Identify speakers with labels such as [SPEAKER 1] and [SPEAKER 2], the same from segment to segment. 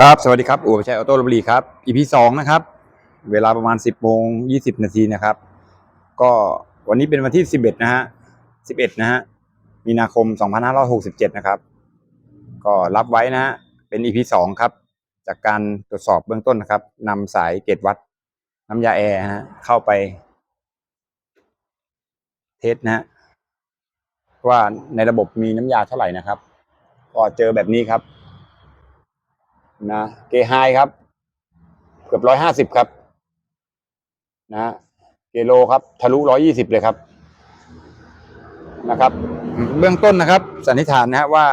[SPEAKER 1] ครับ สวัสดีครับอู่ประชัยออโต้ลบุรีครับ EP สองนะครับ เวลาประมาณ10โมง20นาทีนะครับ ก็วันนี้เป็นวันที่11นะฮะ11นะฮะ มีนาคม2567นห้าร้อยหกสิบเจ็ดนะครับ ก็รับไว้นะฮะ เป็น EP สองครับ จากการตรวจสอบเบื้องต้นนะครับนำสายเกตวัดน้ำยาแอร์ฮะ เข้าไป เทสนะฮะ ว่าในระบบมีน้ำยาเท่าไหร่นะครับ ก็เจอแบบนี้ครับ นะเกไฮครับ เกือบร้อยห้าสิบครับ นะเกโลครับ ทะลุร้อยี่สิบเลยครับ นะครับ เบื้องต้นนะครับ สันนิษฐานนะฮะว่า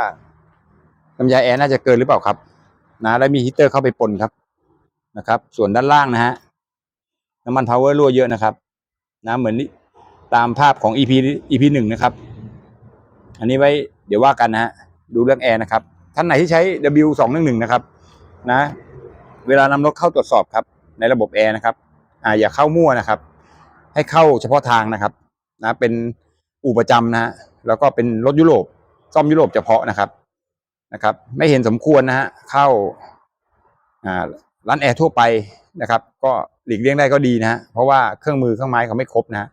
[SPEAKER 1] น้ำยาแอร์น่าจะเกินหรือเปล่าครับ นะและมีฮีเตอร์เข้าไปปนครับนะครับ ส่วนด้านล่างนะฮะน้ำมันพาวเวอร์รั่วเยอะนะครับ นะเหมือนนี่ตามภาพของ EP EP หนึ่งนะครับ อันนี้ไว้เดี๋ยวว่ากันนะฮะดูเรื่องแอร์นะครับ ท่านไหนที่ใช้ W สองหนึ่งหนึ่งนะครับ นะ เวลานำรถเข้าตรวจสอบครับ ในระบบแอร์นะครับ อ่าอย่าเข้ามั่วนะครับ ให้เข้าเฉพาะทางนะครับ นะ เป็นอู่ประจำนะฮะแล้วก็เป็นรถยุโรปซ่อมยุโรปเฉพาะนะครับนะครับ ไม่เห็นสมควรนะฮะเข้าอ่าร้านแอร์ทั่วไปนะครับ ก็หลีกเลี่ยงได้ก็ดีนะฮะเพราะว่าเครื่องมือเครื่องไม้เขาไม่ครบนะฮะ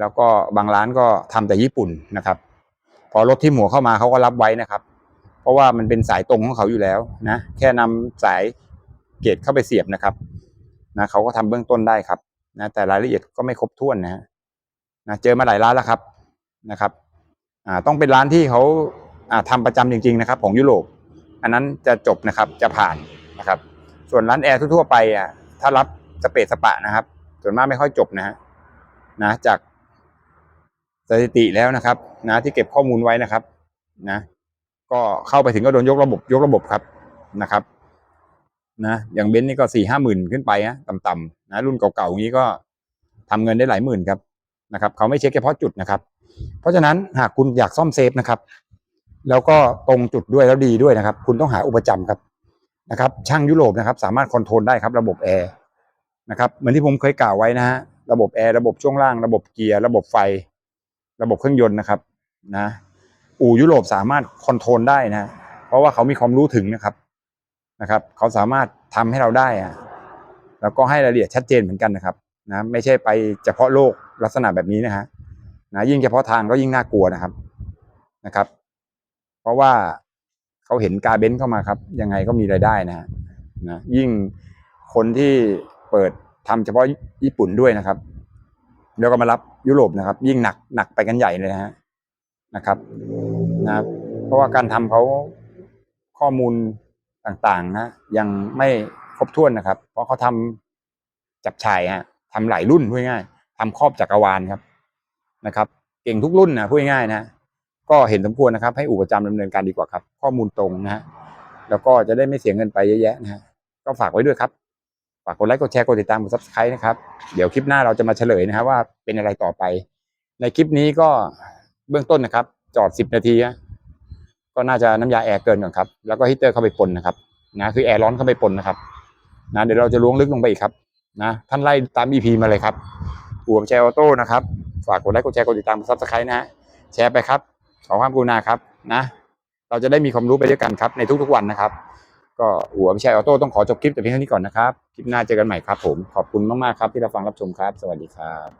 [SPEAKER 1] แล้วก็บางร้านก็ทำแต่ญี่ปุ่นนะครับ พอรถที่หมัวเข้ามาเขาก็รับไว้นะครับ ราะว่ามันเป็นสายตรงของเขาอยู่แล้วนะแค่นำสายเกตเข้าไปเสียบนะครับนะเขาก็ทำเบื้องต้นได้ครับนะแต่รายละเอียดก็ไม่ครบถ้วนนะฮะนะเจอมาหลายร้านแล้วครับนะครับอ่าต้องเป็นร้านที่เขาอ่าทำประจำจริง ๆนะครับ ของยุโรป อันนั้นจะจบนะครับจะผ่านนะครับ ส่วนร้านแอร์ทั่วๆไปอะถ้ารับสเปซสปะนะครับ ส่วนมากไม่ค่อยจบนะฮะนะจากสถิติแล้วนะครับ นะที่เก็บข้อมูลไว้นะครับ นะ ก็เข้าไปถึงก็โดนยกระบบยกระบบครับนะครับนะอย่างเบนซ์นี่ก็สี่ห้าหมื่นขึ้นไปนะต่ำๆนะรุ่นเก่าๆอย่างนี้ก็ทำเงินได้หลายหมื่นครับนะครับเขาไม่เช็คเฉพาะจุดนะครับ เพราะฉะนั้นหากคุณอยากซ่อมเซฟนะครับ แล้วก็ตรงจุดด้วยแล้วดีด้วยนะครับ คุณต้องหาอุปจำครับนะครับ ช่างยุโรปนะครับ สามารถคอนโทรลได้ครับ ระบบแอร์นะครับเหมือนที่ผมเคยกล่าวไว้นะฮะระบบแอร์ระบบช่วงล่าง ระบบเกียร์ระบบไฟ ระบบเครื่องยนต์นะครับนะ อู่ยุโรปสามารถคอนโทรลได้นะเพราะว่าเขามีความรู้ถึงนะครับนะครับ เขาสามารถทำให้เราได้อะแล้วก็ให้รายละเอียดชัดเจนเหมือนกันนะครับนะไม่ใช่ไปเฉพาะโลกลักษณะแบบนี้นะฮะนะยิ่งเฉพาะทางก็ยิ่งน่ากลัวนะครับนะครับ เพราะว่าเขาเห็นกาเบนเข้ามาครับ ยังไงก็มีรายได้นะฮะนะยิ่งคนที่เปิดทำเฉพาะญี่ปุ่นด้วยนะครับ แล้วก็มารับยุโรปนะครับ ยิ่งหนักหนักไปกันใหญ่เลยนะฮะ นะครับนะเพราะว่าการทำเขาข้อมูลต่างๆนะยังไม่ครบถ้วนนะครับ เพราะเขาทำจับชายฮะทำหลายรุ่นพูดง่ายทำครอบจักรวาลครับนะครับ เก่งทุกรุ่นนะพูดง่ายนะก็เห็นสมควรนะครับ ให้อุปจำดำเนินการดีกว่าครับ ข้อมูลตรงนะฮะแล้วก็จะได้ไม่เสียเงินไปเยอะแยะนะฮะก็ฝากไว้ด้วยครับฝากกดไลค์กดแชร์กดติดตามกดซับสไครต์นะครับ เดี๋ยวคลิปหน้าเราจะมาเฉลยนะครับว่าเป็นอะไรต่อไป ในคลิปนี้ก็ เบื้องต้นนะครับ จอดสิบนาทีก็น่าจะน้ำยาแอร์เกินก่อนครับ แล้วก็ฮีเตอร์เข้าไปปนนะครับนะคือแอร์ร้อนเข้าไปปนนะครับนะเดี๋ยวเราจะล้วงลึกลงไปอีกครับนะท่านไล่ตาม EP มาเลยครับอู่แชร์ออโต้นะครับฝากกดไลค์กดแชร์กดติดตามกดซับสไครต์นะฮะแชร์ไปครับขอความกรุณาครับนะเราจะได้มีความรู้ไปด้วยกันครับในทุกๆวันนะครับ ก็อู่แชร์ออโต้ต้องขอจบคลิปแต่เพียงเท่านี้ก่อนนะครับคลิปหน้าเจอกันใหม่ครับผมขอบคุณมากๆครับที่รับฟังรับชมครับ สวัสดีครับ